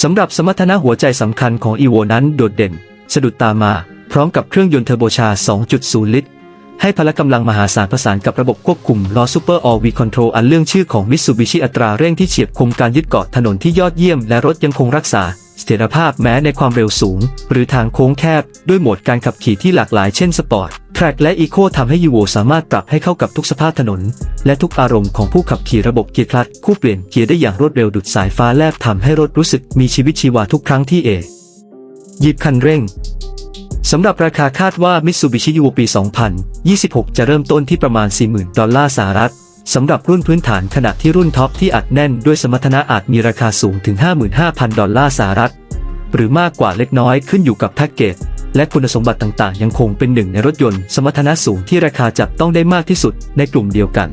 สำหรับสมรรถนะหัวใจสำคัญของอีโวนั้นโดดเด่น สะดุดตามา พร้อมกับเครื่องยนต์เทอร์โบชาร์2.0 ลิตร ให้พละกำลังมหาศาลประสานกับระบบควบคุมล้อ Super All V Control อันเรื่องชื่อของมิตซูบิชิอัตราเร่งที่เฉียบคมการยึดเกาะถนนที่ยอดเยี่ยมและรถยังคงรักษา เสถียรภาพแม้ในความเร็วสูง หรือทางโค้งแคบ ด้วยโหมดการขับขี่ที่หลากหลายเช่นสปอร์ต แทร็กและอีโคทำให้ยูโวสามารถปรับให้เข้ากับทุกสภาพถนน และทุกอารมณ์ของผู้ขับขี่ระบบเกียร์คลัตช์คู่เปลี่ยนเกียร์ได้อย่างรวดเร็วดุดสายฟ้าแลบทำให้รถรู้สึกมีชีวิตชีวาทุกครั้งที่เอหยิบคันเร่งสำหรับราคาคาดว่า Mitsubishi Evo ปี 2026 จะเริ่มต้นที่ประมาณ 40,000 ดอลลาร์สหรัฐ สำหรับรุ่นพื้นฐานขณะที่รุ่นท็อปที่อัดแน่นด้วยสมรรถนะอาจมีราคาสูงถึง 55,000 ดอลลาร์สหรัฐ หรือมากกว่าเล็กน้อยขึ้นอยู่กับแพ็กเกจและคุณสมบัติต่างๆ ยังคงเป็นหนึ่งในรถยนต์สมรรถนะสูงที่ราคาจับต้องได้มากที่สุดในกลุ่มเดียวกัน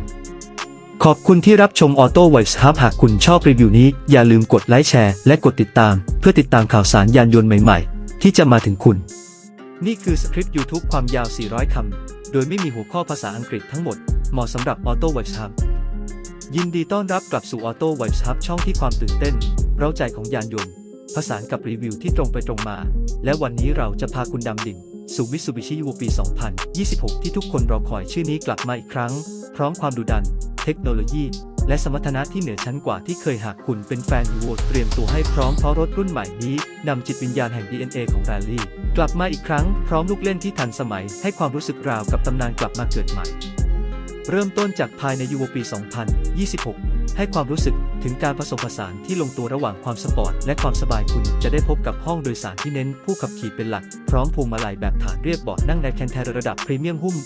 ขอบคุณที่รับชม Auto Voice Hub หากคุณชอบรีวิวนี้อย่าลืมกดไลค์แชร์และกดติดตาม เพื่อติดตามข่าวสารยานยนต์ใหม่ๆ ที่จะมาถึงคุณ นี่คือสคริปต์ YouTube ความยาว 400 คำ โดยไม่มีหัวข้อภาษาอังกฤษทั้งหมด เหมาะสำหรับ Auto Voice Hub ยินดีต้อนรับกลับสู่ Auto Voice Hub ช่องที่ความตื่นเต้น เร้าใจของยานยนต์ ผสานกับรีวิวที่ตรงไปตรงมา และวันนี้เราจะพาคุณดำดิ่งสู่ Mitsubishi Evo ปี 2026 ที่ทุกคนรอคอยชื่อนี้กลับมาอีกครั้ง พร้อมความดุดัน เทคโนโลยี และสมรรถนะที่เหนือชั้นกว่าที่เคยหากคุณเป็นแฟน Evo เตรียมตัวให้พร้อมเพราะรถรุ่นใหม่นี้นำจิตวิญญาณแห่ง DNA ของแรลลี่ กลับมาอีกครั้ง พร้อมลูกเล่นที่ทันสมัย ให้ความรู้สึกราวกับตำนานกลับมาเกิดใหม่ เริ่มต้นจากภายในยูโรปี 2026 ให้ความรู้สึกถึงการผสมผสานที่ลงตัวระหว่างความสปอร์ตและความสบายคุณจะได้พบกับห้องโดยสารที่เน้นผู้ขับขี่เป็นหลัก พร้อมพวงมาลัยแบบฐานเรียบเบาะนั่งในแคนเทรระดับพรีเมียมหุ้ม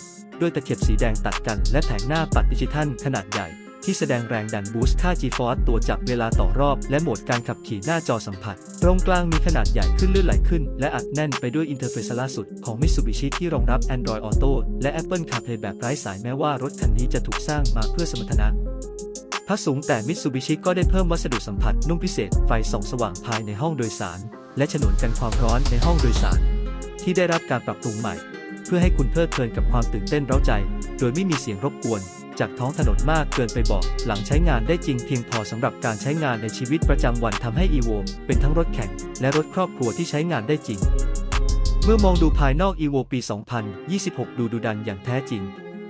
ด้วยตะเข็บสีแดงตัดกันและแผงหน้าปัดดิจิทัลขนาดใหญ่ ที่แสดงแรงดันบูสต์ค่า G-Force ตัวจับเวลาต่อรอบ และโหมดการขับขี่หน้าจอสัมผัส ตรงกลางมีขนาดใหญ่ขึ้นลื่นไหลขึ้น และอัดแน่นไปด้วยอินเทอร์เฟซล่าสุดของ Mitsubishi ที่รองรับ Android Auto และ Apple CarPlay แบบไร้สายแม้ว่ารถคันนี้จะถูกสร้างมาเพื่อสมรรถนะพระสูงแต่ Mitsubishi ก็ได้เพิ่มวัสดุสัมผัสนุ่มพิเศษไฟส่องสว่างภายในห้องโดยสาร และฉนวนกันความร้อนในห้องโดยสาร ที่ได้รับการปรับปรุงใหม่ เพื่อให้คุณเพลิดเพลินกับความตื่นเต้นเร้าใจ โดยไม่มีเสียงรบกวน จากท้องถนนมากเกินไปบอก หลังใช้งานได้จริงเพียงพอสำหรับการใช้งานในชีวิตประจำวันทำให้ Evo เป็นทั้งรถแข่ง และรถครอบครัวที่ใช้งานได้จริง เมื่อมองดูภายนอก Evo ปี 2026 ดูดุดันอย่างแท้จริง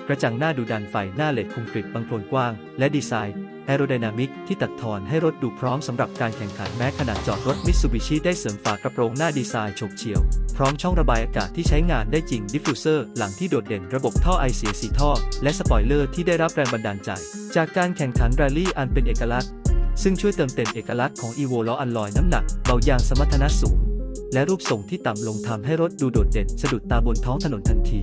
กระจังหน้าดูดันไฟหน้าเหล็กคมกริบบางโคลนกว้าง และดีไซน์แอโรไดนามิกที่ตัดทอนให้รถดูพร้อมสำหรับการแข่งขันแม้ขนาดจอดรถ Mitsubishi ได้เสริมฝากระโปรงหน้าดีไซน์ฉกเฉี่ยว พร้อมช่องระบายอากาศที่ใช้งานได้จริงดิฟฟิวเซอร์หลังที่โดดเด่นระบบท่อไอเสียสีท่อ และสปอยเลอร์ที่ได้รับแรงบันดาลใจ จากการแข่งขันแรลลี่อันเป็นเอกลักษณ์ ซึ่งช่วยเติมเต็มเอกลักษณ์ของ Evo ล้ออัลลอยน้ำหนักเบายางสมรรถนะสูง และรูปทรงที่ต่ำลงทำให้รถดูโดดเด่นสะดุดตาบนท้องถนนทันที